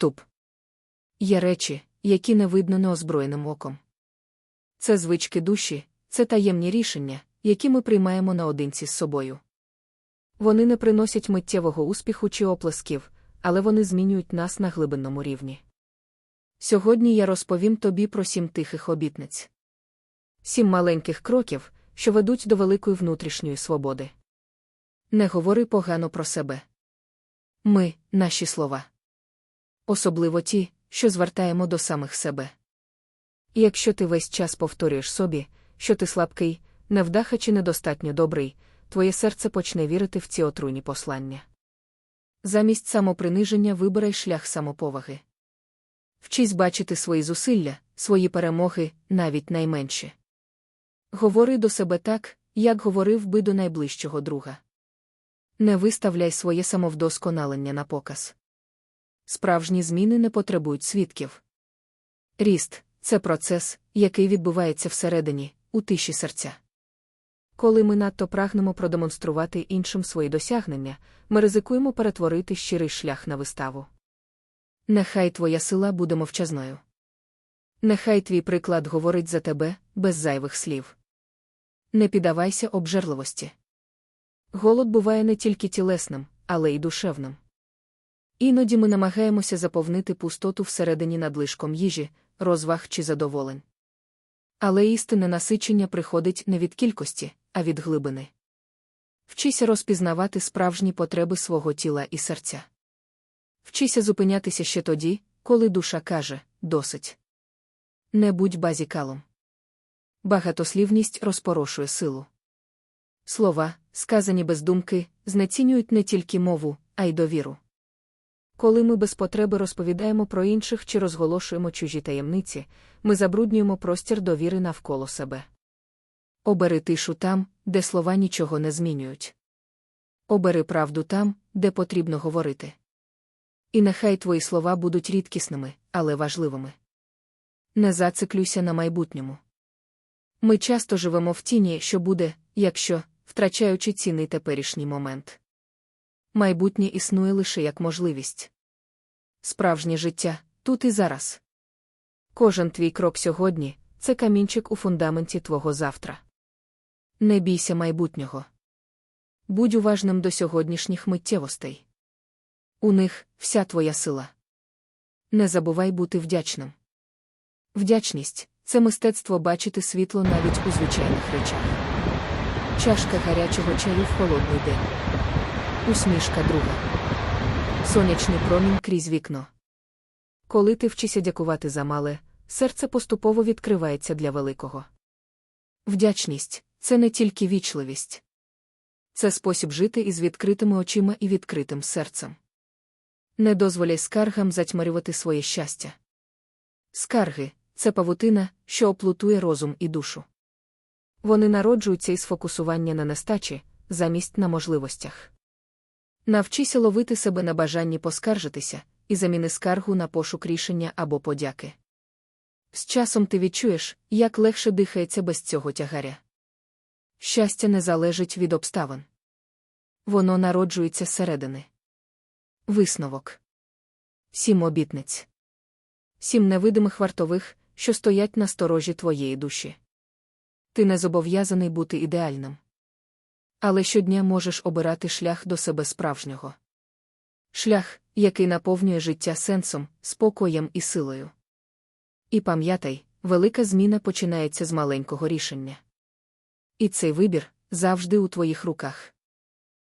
Вступ. Є речі, які не видно неозброєним оком. Це звички душі, це таємні рішення, які ми приймаємо наодинці з собою. Вони не приносять миттєвого успіху чи оплесків, але вони змінюють нас на глибинному рівні. Сьогодні я розповім тобі про сім тихих обітниць. Сім маленьких кроків, що ведуть до великої внутрішньої свободи. Не говори погано про себе. Ми, наші слова. Особливо ті, що звертаємо до самих себе. І якщо ти весь час повторюєш собі, що ти слабкий, невдаха чи недостатньо добрий, твоє серце почне вірити в ці отруйні послання. Замість самоприниження вибирай шлях самоповаги. Вчись бачити свої зусилля, свої перемоги, навіть найменші. Говори до себе так, як говорив би до найближчого друга. Не виставляй своє самовдосконалення на показ. Справжні зміни не потребують свідків. Ріст це процес, який відбувається всередині, у тиші серця. Коли ми надто прагнемо продемонструвати іншим свої досягнення, ми ризикуємо перетворити щирий шлях на виставу. Нехай твоя сила буде мовчазною. Нехай твій приклад говорить за тебе без зайвих слів. Не піддавайся обжерливості. Голод буває не тільки тілесним, але й душевним. Іноді ми намагаємося заповнити пустоту всередині надлишком їжі, розваг чи задоволень. Але істинне насичення приходить не від кількості, а від глибини. Вчися розпізнавати справжні потреби свого тіла і серця. Вчися зупинятися ще тоді, коли душа каже досить. Не будь базікалом. Багатослівність розпорошує силу. Слова, сказані без думки, знецінюють не тільки мову, а й довіру. Коли ми без потреби розповідаємо про інших чи розголошуємо чужі таємниці, ми забруднюємо простір довіри навколо себе. Обери тишу там, де слова нічого не змінюють. Обери правду там, де потрібно говорити. І нехай твої слова будуть рідкісними, але важливими. Не зациклюйся на майбутньому. Ми часто живемо в тіні, що буде, якщо, втрачаючи цінний теперішній момент. Майбутнє існує лише як можливість. Справжнє життя тут і зараз. Кожен твій крок сьогодні це камінчик у фундаменті твого завтра. Не бійся майбутнього. Будь уважним до сьогоднішніх миттєвостей. У них вся твоя сила. Не забувай бути вдячним. Вдячність це мистецтво бачити світло навіть у звичайних речах. Чашка гарячого чаю в холодний день. Усмішка друга. Сонячний промінь крізь вікно. Коли ти вчишся дякувати за мале, серце поступово відкривається для великого. Вдячність це не тільки вічливість. Це спосіб жити із відкритими очима і відкритим серцем. Не дозволяй скаргам затьмарювати своє щастя. Скарги це павутина, що оплутує розум і душу. Вони народжуються із фокусування на нестачі, замість на можливостях. Навчися ловити себе на бажанні поскаржитися і заміни скаргу на пошук рішення або подяки. З часом ти відчуєш, як легше дихається без цього тягаря. Щастя не залежить від обставин. Воно народжується зсередини. Висновок. Сім обітниць. Сім невидимих вартових, що стоять на сторожі твоєї душі. Ти не зобов'язаний бути ідеальним. Але щодня можеш обирати шлях до себе справжнього. Шлях, який наповнює життя сенсом, спокоєм і силою. І пам'ятай, велика зміна починається з маленького рішення. І цей вибір завжди у твоїх руках.